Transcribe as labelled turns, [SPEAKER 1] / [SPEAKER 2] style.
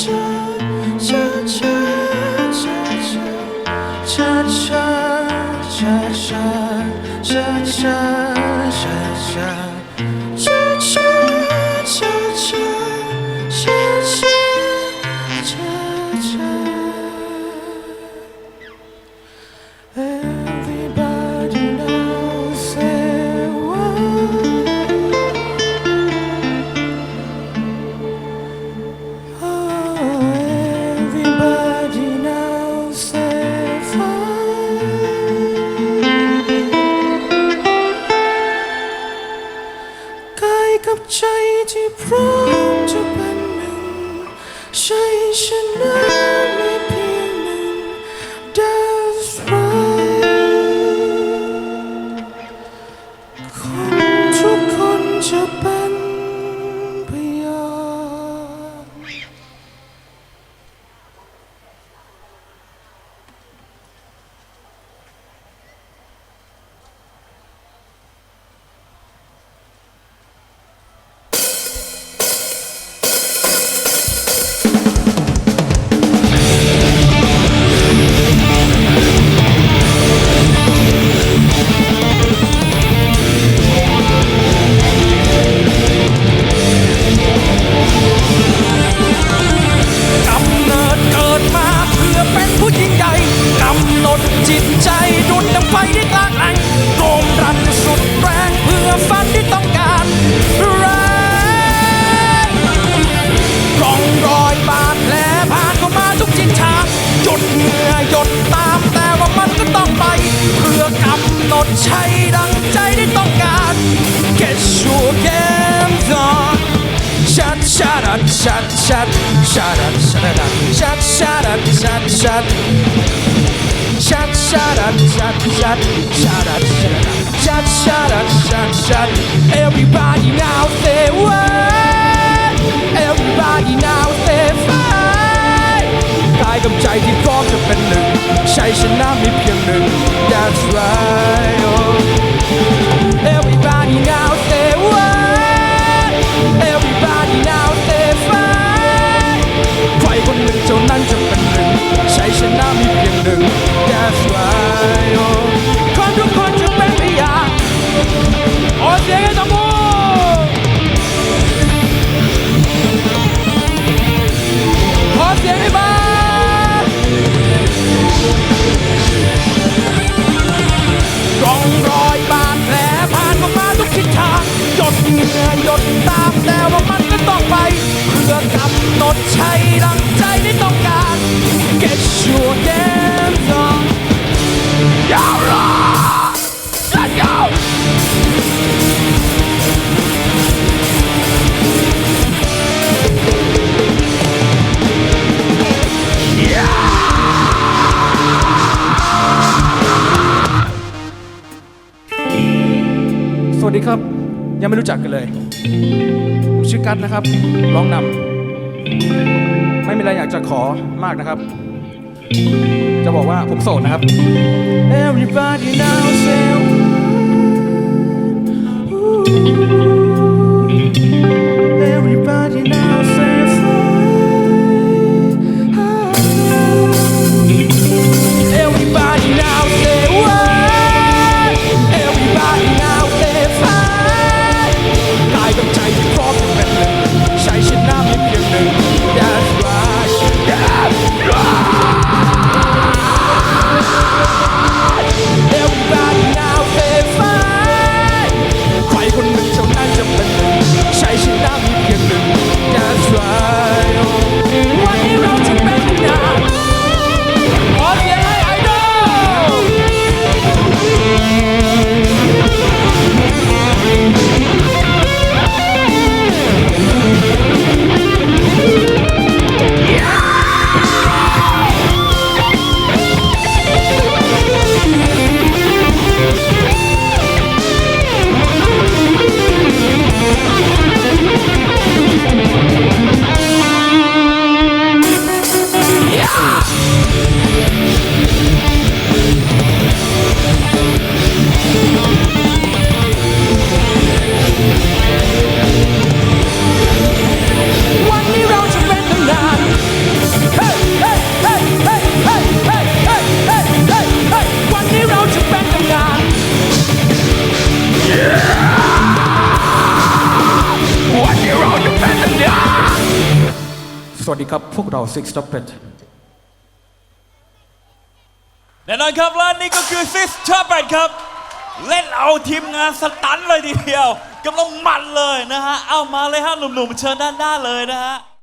[SPEAKER 1] 真真真。should know. ชัดชัดชัดชัดชัดชัดชัดชั
[SPEAKER 2] ดชัดชัดชัด Everybody now say what Everybody now say fight กายกับใจที่พร้อมจะเป็นหนึ่งใช้ชนะมีเพียงหนึ่ง That's right หยดตามแต่ว่ามันก็ต้องไป เพื่อกำหนดใช้ดังใจที่ต้องการ Get your hands up อย่ารอ Let's go สวัสดีครับ ยังไม่รู้จักกันเลย ผมชื่อกัดนะครับ ร้องนำไม่มีอะไรอยากจะขอมากนะครับ จะบอกว่าผมโสดนะครับ Everybody now say
[SPEAKER 1] กับ พวกเรา Six Trumpet
[SPEAKER 3] แน่นอนครับและนี่ก็คือซิสเทอร์แปดครับ เล่นเอาทีมงานสตันเลยทีเดียวกำลังมันเลยนะฮะ เอามาเลยฮะหนุ่มๆเชิญด้านหน้าเลยนะฮะ